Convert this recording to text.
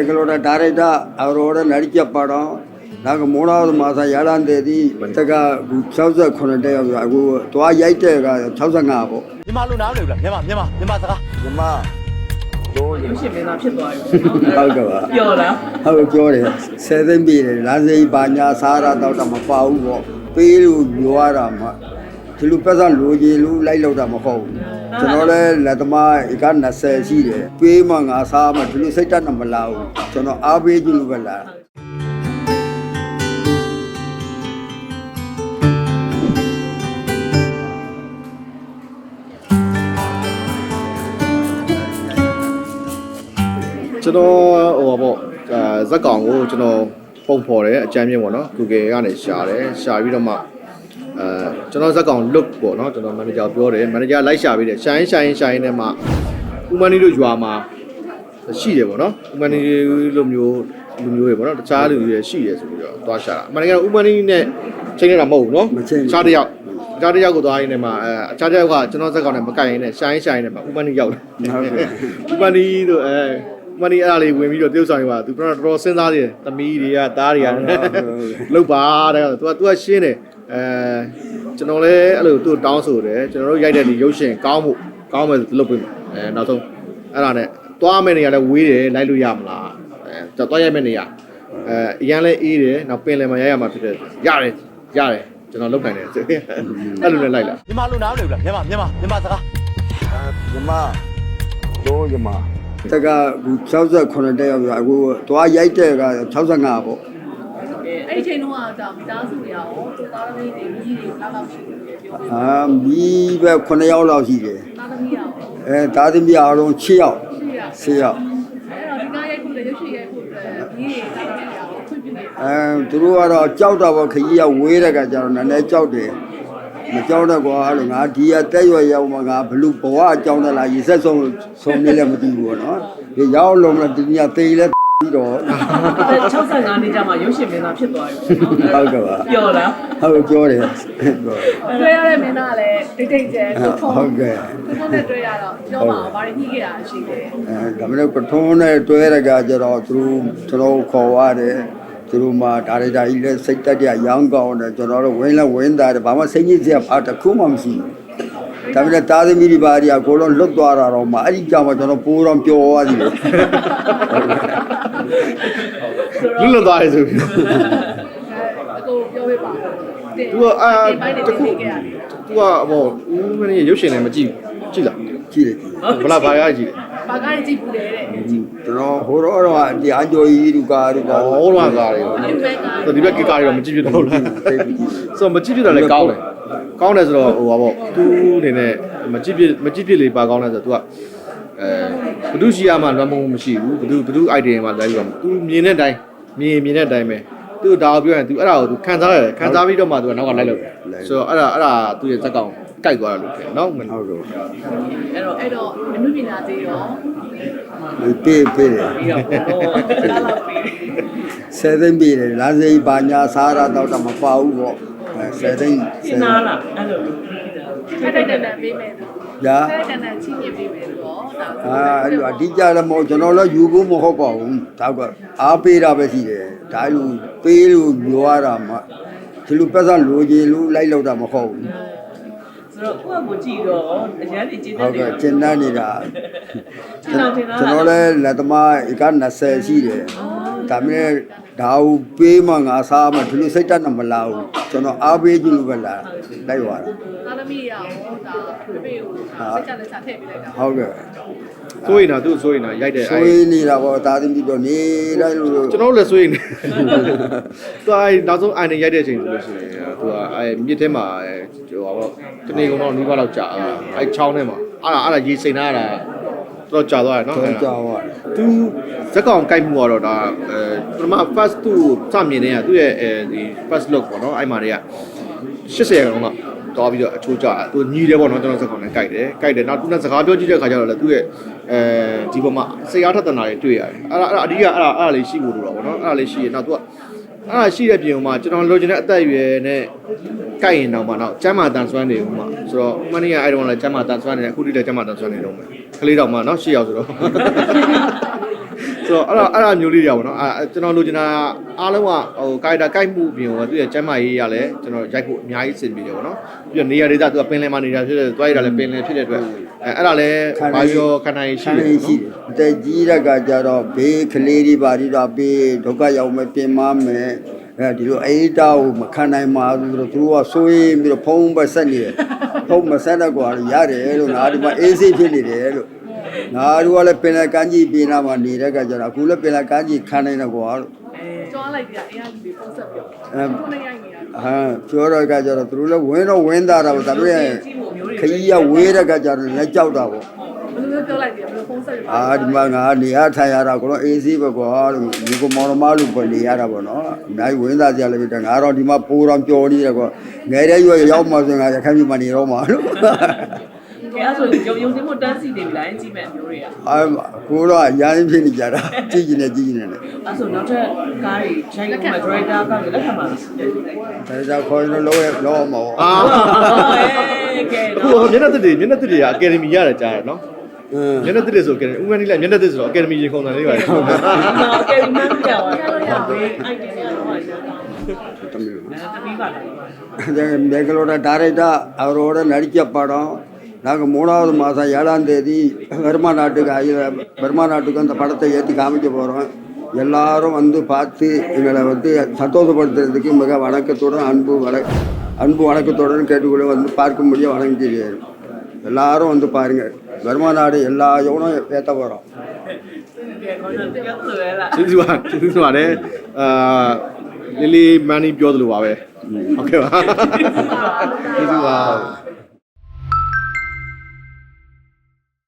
எங்களோட டைரக்டர் அவரோட நடிக்க படம் நாங்கள் மூணாவது மாதம் ஏழாம் தேதி சவுச கொண்டுட்டு துவா ஐட்டு சவுசங்க ஆகும் မြန်မာလူနားမလို့လားမြန်မာမြန်မာမြန်မာစကား အမတို့ ရုပ်ရှင်မင်းသားဖြစ်သွားပြီ ဟုတ်ကဲ့ပါ ပျော်လား ဟုတ်ပြောတယ်ဆယ်သိမ့်ပြီတယ်လမ်းစိပါညာစားရတော့တာမပါဘူးပေါ့ပေးလို့ပြောရတာမှ ဒီလိုပတ်စံလိုချင်လို့လိုက်လောက်တာမဟုတ်ဘူးကျွန်တော်လည်းလက်သမားဧက20ရှိတယ်ပေးမှငါစားမှဒီလိုစိတ်တက်နေမလာဘူးကျွန်တော်အားပေးကြည့်လို့ပဲလားကျွန်တော်ဟိုပါပေါ့အာဇက်ကောင်ကိုကျွန်တော်ပုံဖော်တယ်အကြမ်းမြင့်ပေါ့နော် Google ကနေရှာတယ်ရှာပြီးတော့မှ အဲကျွန်တော်ဇက်ကောင် look ပေါ့နော်ကျွန်တော် manager ပြောတယ် manager လိုက်ရှာပြီးတယ်ရှာရင်ရှာရင်ရှာရင်နဲ့မှဥမနီတို့ရွာမှာရှိတယ်ပေါ့နော်ဥမနီလိုမျိုးလူမျိုးတွေပေါ့နော်တခြားလူတွေရှိတယ်ဆိုပြီးတော့သွားရှာတာအမှန်တကယ်ဥမနီနဲ့ချိန်နေတာမဟုတ်ဘူးနော်မချိန်ဘူးတခြားတစ်ယောက်တခြားတစ်ယောက်ကိုသွားရင်းနဲ့မှအဲအခြားတစ်ယောက်ကကျွန်တော်ဇက်ကောင်နဲ့မကင်ရင်းနဲ့ရှာရင်ရှာရင်နဲ့မှဥမနီရောက်တယ်ဟုတ်ကဲ့ဥပနီတို့အဲဥပနီအဲ့ဒါလေးဝင်ပြီးတော့တရုပ်ဆောင်ရပါသူကတော့တော်တော်စဉ်းစားတယ်သမီးတွေကသားတွေကလောက်ပါတဲ့သူကသူကရှင်းတယ် အဲကျွန်တော်လည်းအဲ့လိုသူ့တောင်းဆိုတယ်ကျွန်တော်တို့ရိုက်တဲ့ဒီရုပ်ရှင်ကောင်းမှုကောင်းမယ်ဆိုလုပ်ပေးမယ်အဲနောက်ဆုံးအဲ့ဒါနဲ့သွားမယ့်နေရာလည်းဝေးတယ်လိုက်လို့ရမလားအဲကျွန်တော်သွားရိုက်မယ့်နေရာအဲအရန်လည်းအေးတယ်နောက်ပင်လယ်မှာရိုက်ရမှာဖြစ်တယ်ရတယ်ရတယ်ကျွန်တော်လုပ်နိုင်တယ်အဲ့လိုနဲ့လိုက်လာမြန်မာလူနားမလို့လားမြန်မာမြန်မာမြန်မာစကားညီမတို့ညီမတက်က69တက်ရောက်အခုသွားရိုက်တဲ့က65ပေါ့ အဲ့ဒီချိန်တုန်းကဒါမိသားစုတွေရောသူသားသမီးတွေမိကြီးတွေလောက်လောက်ရှိတယ်ပြောပြအာမီးပဲ9ယောက်လောက်ရှိတယ်သားသမီးရောအဲသားသမီးအားလုံး6ယောက်ရှိရ6ယောက်အဲ့တော့ဒီကားရိုက်ဖို့လည်းရုပ်ရှင်ရိုက်ဖို့အတွက်မိကြီးတွေသားသမီးတွေရောခွင့်ပြုနေအဲသူတို့ကတော့ကြောက်တာပေါ့ခကြီးကဝေးတဲ့ကကြတော့နည်းနည်းကြောက်တယ်မကြောက်တော့ကွာအဲ့လိုငါဒီကတက်ရွယ်ရောက်မှငါဘလူဘဝအကြောင်းတလားရေဆက်ဆုံးဆုံးနေလည်းမသိဘူးပေါ့နော်ဒီရောက်လုံးလည်းဒီညသေးလဲပြီး တော့65နှစ်ကြာမှရုပ်ရှင်မင်းသားဖြစ်သွားပြီဟုတ်ကဲ့ပါပျော်လားဟုတ်ပြောတယ်ပြောတွေ့ရတဲ့မင်းသားကလည်းတိတ်တိတ်ကျဲကိုထုံးဟုတ်ကဲ့ကိုထုံးနဲ့တွေ့ရတော့ပြောပါအောင်ဘာတွေညှိခဲ့တာရှိတယ်အဲဒါမလို့ပထုံးနဲ့တွဲရကကြတော့သူတို့ကျွန်တော်ခေါ်ရတယ်သူတို့မှဒါရိုက်တာကြီးလည်းစိတ်တက်ကြရောင်းကောင်းတယ်ကျွန်တော်တို့ဝင်းလဲဝင်းသားတယ်ဘာမှစိတ်ညစ်စရာဘာတစ်ခုမှမရှိဘူး ဒါပေမဲ့သားသမီးတွေဘာတွေအကုန်လုံးလွတ်သွားတာတော့မှအဲ့ဒီကြောင့်မှကျွန်တော်ပိုးတော့ပျော်သွားသေးတယ်လွတ်လွတ်သွားရဆိုပြီးအကိုပြောပြပါဦးတင်သူကအာဒီပိုင်းတွေတခုသိခဲ့ရတယ်သူကဟိုဦးမင်းရဲ့ရုပ်ရှင်လည်းမကြည့်ဘူးကြည့်လားကြည့်တယ်ကြည့်တယ်ဘလားဘာရကြည့်ဘာကားကြီးကြည့်ဘူးလေတဲ့ကျွန်တော်ဟိုတော့တော့ဒီအကျော်ကြီးလူကားတို့လဲပါဟောတော့ကားတွေဒီဘက်ကဆိုဒီဘက်ကကားတွေတော့မကြည့်ပြတော့လားဆိုမကြည့်ပြတော့လည်းကောင်းတယ် ကောင်းတယ်ဆိုတော့ဟိုပါပေါ့သူအနေနဲ့မကြည့်ပြမကြည့်ပြလေပါကောင်းတယ်ဆိုတော့ तू ကအဲဘဒုရှိရမှလွမ်းမုံမရှိဘူးဘဒုဘဒု idea မှာလိုက်ပြီးတော့ तू မြင်တဲ့အတိုင်းမြင်မြင်တဲ့အတိုင်းပဲသူဒါကိုပြောရင် तू အဲ့ဒါကို तू ခံစားရတယ်ခံစားပြီးတော့မှ तू ကနောက်ကလိုက်လို့ဆိုတော့အဲ့ဒါအဲ့ဒါသူ့ရဲ့ဇက်ကောင်ကြိုက်သွားတယ်လို့ပြောနော် ဟုတ်ကဲ့ အဲ့တော့အဲ့တော့အမှုပညာသေးရော ပေးပေးတယ် ပြီးတော့ဘောတော့လာလောက်ပြီး ဆယ်သိမ့်ပြီတယ်လမ်းစိပါညာစားရတော့တာမပါဘူးပေါ့အဲ ဆယ်သိမ့်စင်နာလားအဲ့လိုထိုက်ထိုက်တန်တန်ပေးမယ်လို့ညာထိုက်ထိုက်တန်တန်ချင်းပြပေးမယ်လို့တော့ဒါအာအဲ့လိုအဓိကြလည်းမဟုတ်ကျွန်တော်လည်းယူဖို့မဟုတ်ပါဘူးဒါကအားပေးတာပဲရှိတယ်ဒါလိုပေးလို့ပြောရတာမှဒီလိုပတ်စံလိုချင်လို့လိုက်လောက်တာမဟုတ်ဘူးဆိုတော့ကိုယ့်ကိုကြည့်တော့အရန်ကြီးကျေးဇူးဟုတ်တင်ကဲ့ကျင်တန်းနေတာကျွန်တော်တင်တော့ကျွန်တော်လည်းလက်သမားဧက20ရှိတယ်ဒါပေမဲ့ ဒါကိုပေးမှငါစားမှဒီလိုစိတ်တက်နေမလာဘူးကျွန်တော်အားပေးကြည့်လို့ပဲလားလိုက်သွားတာသားသမီးရောဒါပြပေးကိုစိတ်ချလက်ချထည့်ပေးလိုက်တာဟုတ်ကဲ့စိုးရင်တော့သူ့စိုးရင်တော့ရိုက်တဲ့ဆွေးနေတာပေါ့ဒါသမီးတော့နေတိုင်းလို့ကျွန်တော်လည်းစိုးရင်သူအဲနောက်ဆုံးအိုင်နေရိုက်တဲ့အချိန်ဆိုလို့ရှိရင်သူကအဲမြစ်ထဲမှာဟိုပါပေါ့တနေ့ကုန်တော့နီးပါးလောက်ကြာအဲချောင်းထဲမှာအဲ့ဒါအဲ့ဒါရေစိန်ထားတာ တော့ကြာသွားတယ်နော်တော့ကြောက်ရတယ်သူဇက်ကောင်ကြိုက်မှုကတော့ဒါအဲပထမ first သူ့စမြင်နေတာသူ့ရဲ့အဲဒီ first look ပေါ့နော်အဲ့မှာတွေက80ရာခိုင်နှုန်းကတော်ပြီးတော့အချိုးကျသူညီတယ်ပေါ့နော်ကျွန်တော်ဇက်ကောင်နဲ့ကြိုက်တယ်ကြိုက်တယ်နောက်သူနဲ့စကားပြောကြည့်တဲ့ခါကျတော့လည်းသူ့ရဲ့အဲဒီပေါ်မှာစိတ်အားထက်သနာတွေတွေ့ရတယ်အဲ့ဒါအဲ့ဒါအဓိကအဲ့ဒါအဲ့ဒါလေးရှိဖို့လိုတော့ပေါ့နော်အဲ့ဒါလေးရှိရင်နောက်သူက အဲ့ဒါရှိတဲ့ပြင်မှာကျွန်တော်လိုချင်တဲ့အသက်အရွယ်နဲ့ကြိုက်ရင်တော့မှတော့ကျမ်းမာတန်ဆွမ်းနေဦးမှာဆိုတော့မနေ့ကအဲ့တုန်းကလည်းကျမ်းမာတန်ဆွမ်းနေတယ်အခုထိလည်းကျမ်းမာတန်ဆွမ်းနေတော့မယ်ကလေးတော့မှနော်ရှေ့ရောက်ဆိုတော့ဆိုဆိုတော့အဲ့ဒါအဲ့ဒါမျိုးလေးတွေပေါ့နော်အဲကျွန်တော်လိုချင်တာအားလုံးကဟိုကာရီတာကိုက်မှုပြင်ဟိုသူရဲ့ကျမ်းမာရေးရလဲကျွန်တော်ရိုက်ဖို့အများကြီးစင်ပြီးတယ်ပေါ့နော်ပြီးတော့နေရာဒေသသူကပင်လယ်မှာနေတာဖြစ်တဲ့သွားရတာလည်းပင်လယ်ဖြစ်တဲ့အတွက် အဲအဲ့ဒါလည်းဘာပြောခန္ဓာရည်ရှိရှိတယ်တယ်ရှိတယ်အသက်ကြီးတဲ့ကကြတော့ဘေးကလေးတွေပါပြီးတော့ဘေးဒုက္ခရောက်မဲ့ပြင်မမယ်အဲဒီလိုအိတ်တောက်မခံနိုင်ပါဘူးဆိုတော့သူတို့ကဆိုရင်ပြီးတော့ဖုံးပတ်ဆက်နေတယ်ဖုံးမဆက်တော့ကွာရတယ်လို့ငါဒီမှာအေးစိဖြစ်နေတယ်လို့ငါတို့ကလည်းပင်လယ်ကမ်းကြီးပြင်လာမှနေတဲ့ကကြတော့အခုလည်းပင်လယ်ကမ်းကြီးခံနိုင်တော့ကွာလို့ကျွမ်းလိုက်ပြအင်အားကြီးတွေပုံဆက်ပြောအဲခုနေရိုက်နေတာဟမ်ပြောတော့ကကြတော့သူတို့လည်းဝင်းတော့ဝင်းသားတာပေါ့ဒါပေမဲ့ ခကြီးကဝေးတဲ့ကကြတော့လည်းကြောက်တာပေါ့ဘယ်လိုမျိုးပြောလိုက်ပြဘယ်လိုပုံဆက်ပြောအာဒီမှာငါနေရထိုင်ရတာကတော့အေးစီးပဲကွာလို့ဒီကမောင်မလို့ပဲနေရတာပေါ့နော်အများကြီးဝင်းသားကြလည်းပြတယ်ငါတော့ဒီမှာပိုးတော်ပျော်နေတယ်ကွာငယ်တဲ့ရွယ်ရောက်မှဆိုရင်ငါရခိုင်ပြည်မှာနေတော့မှာလို့ကဲအဲ့ဆိုရုံရုံစင်းမတန်းစီနေပြီလားကြည့်မဲ့မျိုးတွေကအာကိုတော့အရင်ဖြစ်နေကြတာကြည့်ကျင်နေကြည့်ကျင်နေတယ်အဲ့ဆိုနောက်ထပ်ကားတွေခြိုက်လို့မဲ့ဒရိုက်တာကလည်းလက်ခံပါလားဒါကြောင့်ခေါ်ရင်တော့လောရလောမှာပေါ့အာကဲခုတော့ မျက်နှာသစ်တွေမျက်နှာသစ်တွေကအကယ်ဒမီရတယ်ကြားရနော် အင်း မျက်နှာသစ်တွေဆိုအကယ်ဒမီဥက္ကဋ္ဌလည်းမျက်နှာသစ်ဆိုတော့အကယ်ဒမီရေခုံတန်လေးပါလေ ကဲဒီမှန်းပြောင်းတာဘေးအိုက်တယ်ကတော့ရတာ တမီး တမီးပါလား பெங்களூர் டைரக்டாக அவரோட நடிக்க படம் நாங்கள் மூணாவது மாதம் ஏழாம் தேதி பர்மா நாட்டுக்கு ஐ- பர்மா நாட்டுக்கு அந்த படத்தை ஏற்றி காமிக்க போகிறோம் எல்லாரும் வந்து பார்த்து எங்களை வந்து சந்தோஷப்படுத்துறதுக்கு மிக வணக்கத்துடன் அன்பு வண அன்பு வணக்கத்துடன் கேட்டுக்கொள்ள வந்து பார்க்க முடிய வணங்குகிறேன் எல்லாரும் வந்து பாருங்கள். வருமா நாடு எல்லா யோனும் ஏற்ற போகிறோம் சிந்துவானே லில்லி மேனி ஜோதலுவாவே. ஓகேவா? இதுவா